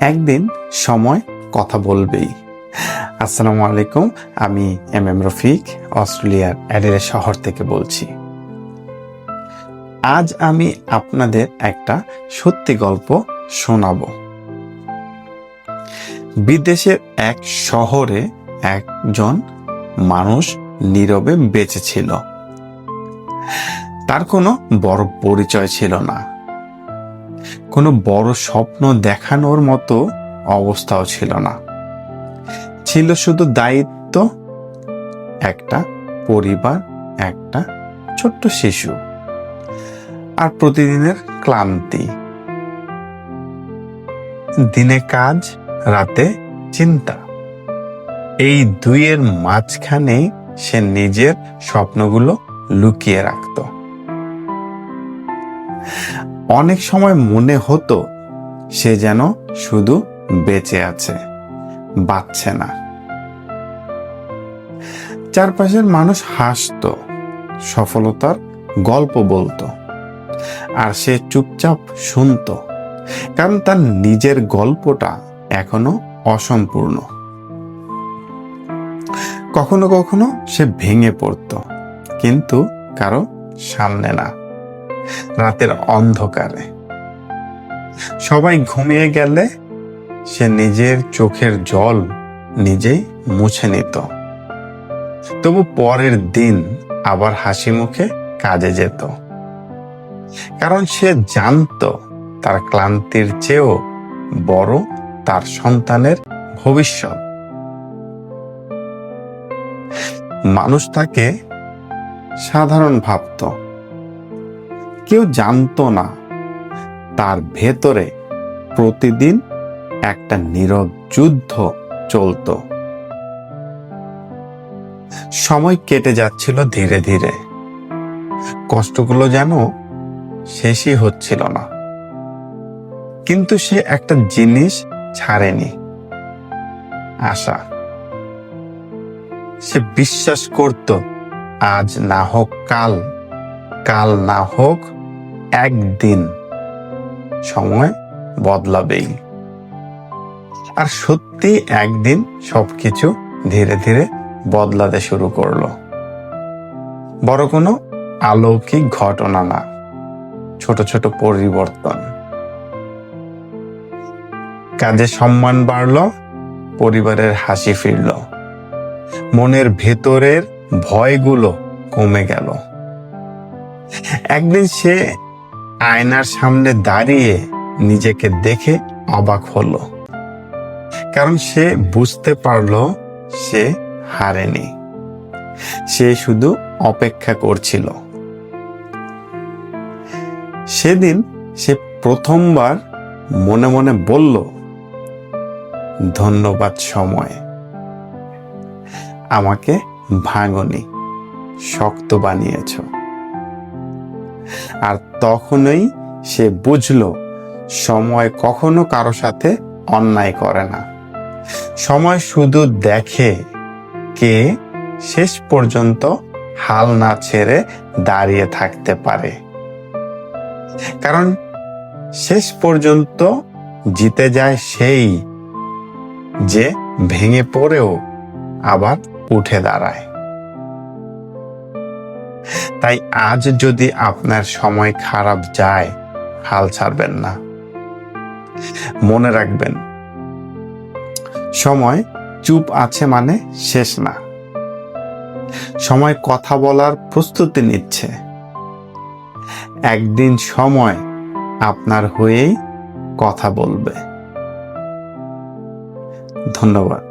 একদিন সময় কথা বলবেই। আসসালামু আলাইকুম, আমি এম এম রফিক, অস্ট্রেলিয়ার অ্যাডেলে শহর থেকে বলছি। আজ আমি আপনাদের একটা সত্যি গল্প শোনাবো। বিদেশের এক শহরে একজন মানুষ নীরবে বেঁচে ছিল। তার কোনো বড় পরিচয় ছিল না। কোনো বড় স্বপ্ন দেখানোর মতো অবস্থাও ছিল না। ছিল শুধু দায়িত্ব, একটা পরিবার, একটা ছোট্ট শিশু আর প্রতিদিনের ক্লান্তি। দিনে কাজ, রাতে চিন্তা। এই দুইয়ের মাঝখানে সে নিজের স্বপ্নগুলো লুকিয়ে রাখত। অনেক সময় মনে হতো সে যেন শুধু বেঁচে আছে, বাঁচছে না। চারপাশের মানুষ হাসতো, সফলতার গল্প বলতো, আর সে চুপচাপ শুনতো, কারণ তার নিজের গল্পটা এখনও অসম্পূর্ণ। কখনো কখনো সে ভেঙে পড়তো, কিন্তু কারও সামনে না। রাতের অন্ধকারে। সবাই ঘুমিয়ে গেলে সে নিজের চোখের জল নিজেই মুছে নিত। তবু পরের দিন আবার হাসি মুখে কাজে যেত। কারণ সে জানত তার ক্লান্তির চেয়েও বড় তার সন্তানের ভবিষ্যৎ। মানুষ তাকে সাধারণ ভাবত। কেউ জানতো না। তার ভেতরে প্রতিদিন একটা নীরব যুদ্ধ চলত। সময় কেটে যাচ্ছিল ধীরে ধীরে। কষ্টগুলো যেন শেষই হচ্ছিল না। কিন্তু সে একটা জিনিস ছাড়েনি। আশা। সে বিশ্বাস করত, আজ না হোক কাল কাল না হোক একদিন সময় বদলাবেই। আর সত্যি একদিন সবকিছু ধীরে ধীরে বদলাতে শুরু করল। বড় কোনো আলৌকিক ঘটনা না, ছোট ছোট পরিবর্তন। কাজে সম্মান বাড়ল, পরিবারের হাসি ফিরল। মনের ভেতরের ভয়গুলো কমে গেল। একদিন সে আয়নার সামনে দাঁড়িয়ে নিজেকে দেখে অবাক হলো। কারণ সে বুঝতে পারল সে হারেনি। সে শুধু অপেক্ষা করছিল। সেদিন সে প্রথমবার মনে মনে বলল, ধন্যবাদ সময়। আমাকে ভাঙনি, শক্ত বানিয়েছ। আর তখনই সে বুঝল, সময় কখনো কারও সাথে অন্যায় করে না। সময় শুধু দেখে কে শেষ পর্যন্ত হাল না ছেড়ে দাঁড়িয়ে থাকতে পারে। কারণ শেষ পর্যন্ত জিতে যায় সেই যে ভেঙে পড়েও আবার উঠে দাঁড়ায়। তাই আজ যদি আপনার সময় খারাপ যায়, হাল ছাড়বেন না। মনে রাখবেন, সময় চুপ আছে মানে শেষ না। সময় কথা বলার প্রস্তুতি নিচ্ছে। একদিন সময় আপনার হয়েই কথা বলবে। ধন্যবাদ।